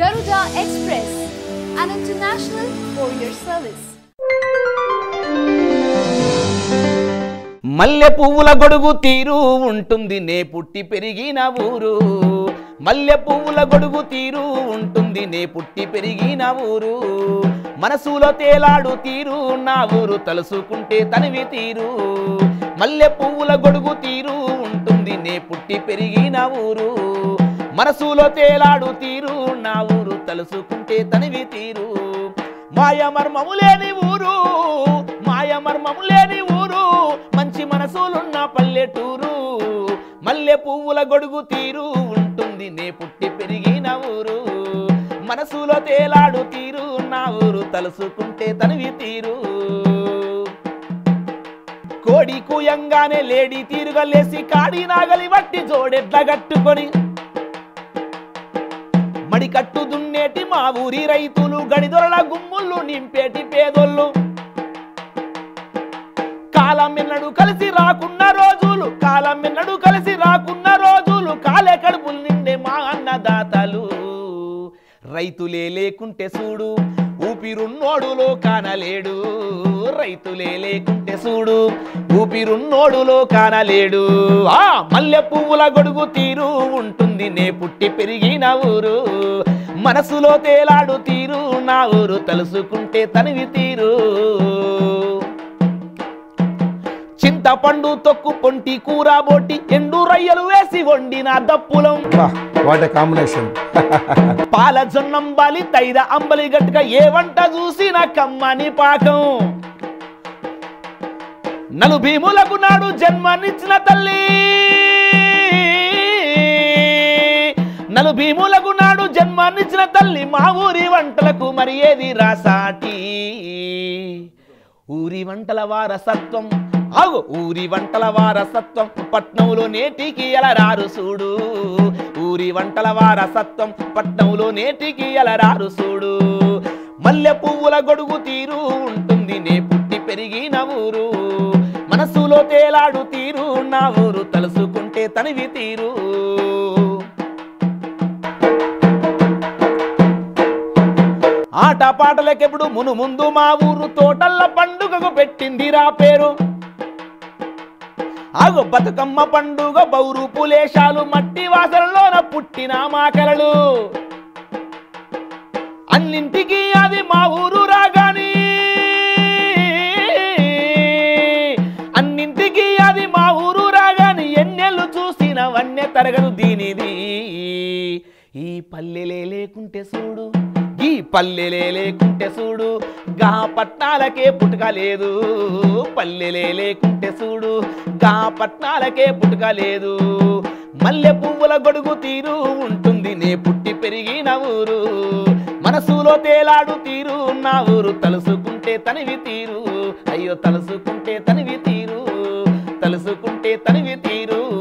Garuda Express, an international courier service. మల్లె పువ్వుల గొడుగు తీరు ఉంటుంది నే పుట్టి పెరిగిన ఊరు. మల్లె పువ్వుల గొడుగు తీరు ఉంటుంది నే పుట్టి పెరిగిన ఊరు. మనసులో తేలాడు తీరు నా ఊరు తలుసుకుంటే తనివి తీరు. మల్లె పువ్వుల గొడుగు తీరు ఉంటుంది నే పుట్టి పెరిగిన ఊరు. మనసులో తేలాడు తీరు నా ఊరు తలుసుకుంటే తనివి తీరు. మాయ మర్మము లేని ఊరు మాయ మర్మము లేని ఊరు మంచి మనసులున్న పల్లెటూరు. మల్లె పువ్వుల గొడుగు తీరు ఉంటుంది నే పుట్టి పెరిగిన ఊరు. మనసులో తేలాడు తీరు నా ఊరు తలుసుకుంటే తనివి తీరు. కోడి కూయంగానే లేడీ తీరుగా లేసి కాడి నాగలి వట్టి జోడెడ్ల గట్టుకొని మడికట్టు దున్నేటి మా ఊరి రైతులు గడిదొరల గుమ్ముళ్ళు నింపేటి పేదోళ్ళు. కాలం ఎన్నడు కలిసి రాకున్న రోజులు కాలం ఎన్నడు కలిసి రాకున్న రోజులు కాలే కడుపులు నిండే మా అన్నదాతలు. రైతులే లేకుంటే చూడు ఊపిరున్నోడులో కానలేడు రైతులే లేకుంటే చూడు ఊపిరున్నోడులో కానలేడు. ఆ మల్లె పువ్వుల గొడుగు తీరు ఉంటుంది నే పుట్టి పెరిగిన ఊరు. మనసులో తేలాడు తీరు నా ఊరు తలుసుకుంటే తనివి తీరు. చింతపండు తొక్కు పొంటి కూర బోటి ఎండు రొయ్యలు వేసి వండిన దప్పులం. What combination. పాల జొన్నం బాలి తైద అంబలి గట్టుగా ఏ వంట చూసిన కమ్మని పాకం. నలు భీములకు నాడు జన్మనిచ్చిన తల్లి. నలు భీములకు నాడు జన్మనిచ్చిన తల్లి మా ఊరి వంటలకు మరి ఏది రాసాటి? ఊరి వంటల వారసత్వం ఆగు ఊరి వంటల వారసత్వం పట్నంలో నేటికి ఎలరారు చూడు ఊరి వంటల వారసత్వం పట్నంలో నేటికి ఎలరారు చూడు మల్లె పువ్వుల గొడుగు తీరు ఉంటుంది నే పుట్టి పెరిగిన ఊరు. మనసులో తేలాడు తీరు నా ఊరు తలుసుకుంటే తనివి తీరు. ఆట పాటలకెప్పుడు మును ముందు మా ఊరు తోటల్ల పండుగకు పెట్టింది రా పేరు. ఆగు బతుకమ్మ పండుగ బౌరు పులేశాలు మట్టి వాసనలోన పుట్టిన మాకలలు. అన్నింటికి అది మా ఊరు అది మా ఊరు రాగాని ఎన్నెళ్ళు చూసిన వన్య తరగదు దీనిది. ఈ పల్లెలే లేకుంటే చూడు ఈ పల్లెలే లేకుంటే చూడు గా పట్నాలకే పుట్టుక లేదు. పల్లెలే లేకుంటే చూడు గా పట్నాలకే పుట్టుక లేదు. మల్లె పువ్వుల గొడుగు తీరు ఉంటుంది నే పుట్టి పెరిగిన ఊరు. మనసులో తేలాడు తీరు నా ఊరు తలుసుకుంటే తనివి తీరు. అయ్యో తలుసుకుంటే తనివి తీరు. తలుసుకుంటే తనివి తీరు.